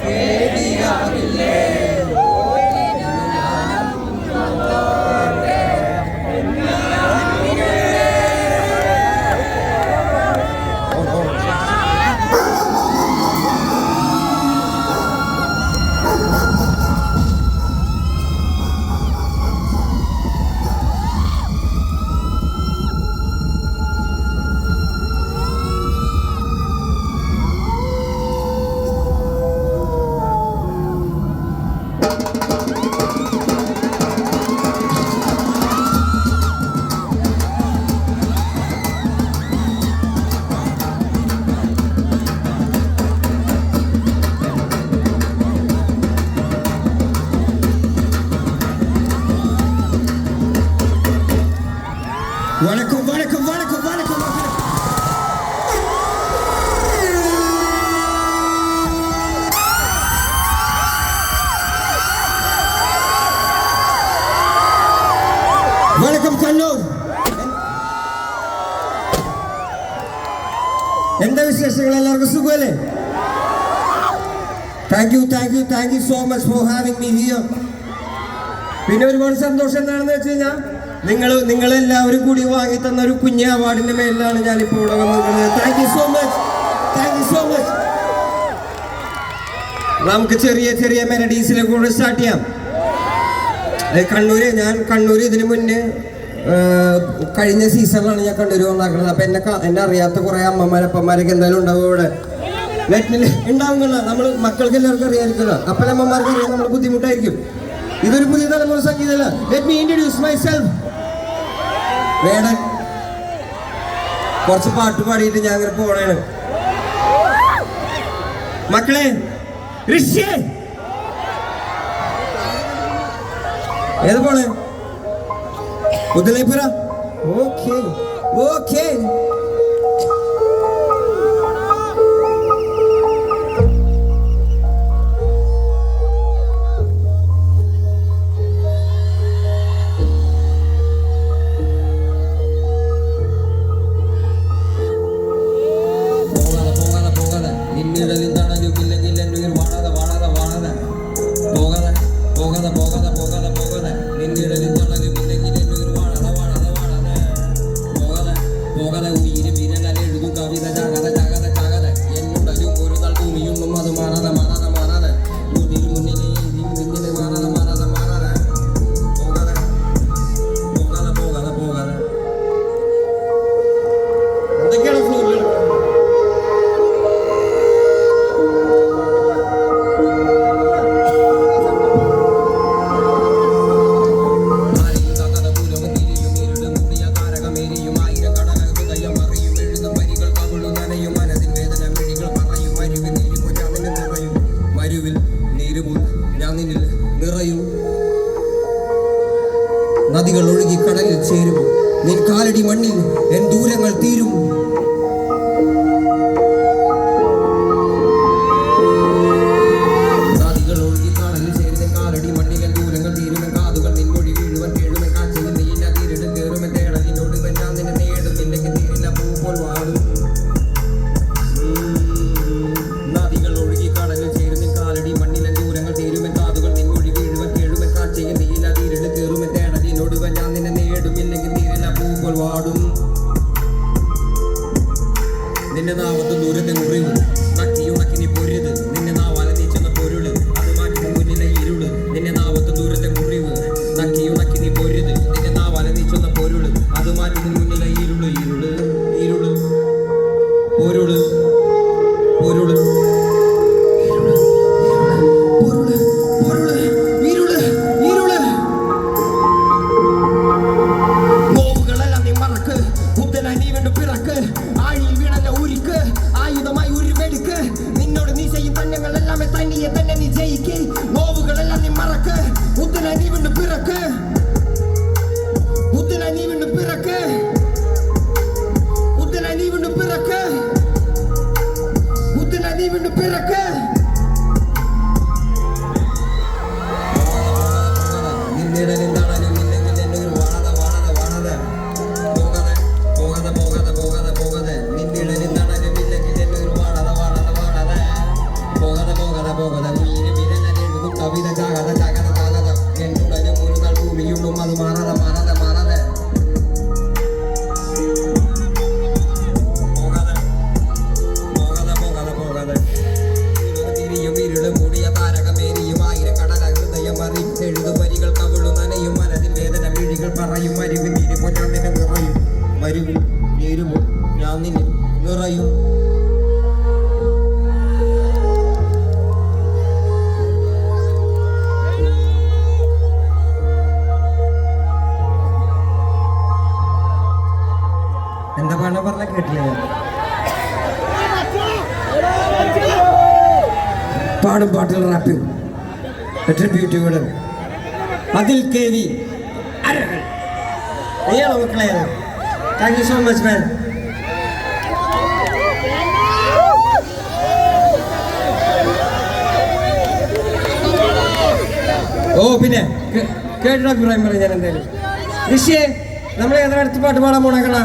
தேடியாக வணக்கம் வணக்கம் வணக்கம் வணக்கம் வணக்கம் വണക്കം കണ്ണൂർ എന്താ വിശേഷങ്ങൾ എല്ലാവർക്കും സുഖമല്ലേ thank you thank you thank you so much for having me here പിന്നെ ഒരുപാട് സന്തോഷം എന്താണെന്ന് വെച്ച് കഴിഞ്ഞാൽ നിങ്ങൾ നിങ്ങളെല്ലാവരും കൂടി വാങ്ങി തന്ന ഒരു കുഞ്ഞ് അവാർഡിന്റെ മേലിലാണ് ഇപ്പോൾ ഇവിടെ വന്നിരിക്കുന്നത്. Thank you so much thank you so much നമുക്ക് ചെറിയ ചെറിയ മെലഡീസിലെ കൂടെ സ്റ്റാർട്ട് ചെയ്യാം. കണ്ണൂര് ഞാൻ കണ്ണൂര് ഇതിനു മുന്നേ കഴിഞ്ഞ സീസണിലാണ് ഞാൻ കണ്ണൂർ വന്നാക്കുന്നത് അപ്പൊ എന്നെ എന്നെ അറിയാത്ത കുറെ അമ്മമാരപ്പന്മാരൊക്കെ എന്തായാലും ഉണ്ടാവും ഇവിടെ. നെറ്റിൽ ഉണ്ടാവുന്നില്ല നമ്മൾ മക്കൾക്ക് എല്ലാവർക്കും അറിയാതിരിക്കില്ല അപ്പനമ്മമാർക്ക് അറിയാൻ നമ്മൾ ബുദ്ധിമുട്ടായിരിക്കും. ഇതൊരു പുതിയ തലമുറ സംഗീതമല്ല let me introduce my self Vedan കുറച്ച് പാട്ട് പാടിയിട്ട് ഞാൻ അങ്ങനെ പോണേണ്. മക്കളെ ഋഷ്യേ. ഏത് പോണേ? ഉദലൈപുര ഓക്കെ ഓക്കെ Gracias, നിറയും നദികൾ ഒഴുകി കടലിൽ ചേരും. നിൻ കാലടി മണ്ണിൽ എൻ ദൂരങ്ങൾ തീരും. നിന്റെ നാവത്ത് ദൂരത്തെ Bunda Peraka Nindira Nindana മരുവിൽ നീരുമോ ഞാൻ നിന്നെ നിറയും എന്താ പണ പറഞ്ഞ കേട്ടില്ല. പാടും പാട്ടിൽ റാപ്പിയും ട്രിബ്യൂട്ട് വിടും അതിൽ കേവി അരകൾ. മക്കളെ. Thank you so much man ഓ പിന്നെ കേ- കേട്ടിട്ട് അഭിപ്രായം പറയാം ഞാൻ എന്തായാലും ഋഷിയെ നമ്മൾ ഏതാ അടുത്ത പാട്ട് പാടാൻ പോണേക്കണ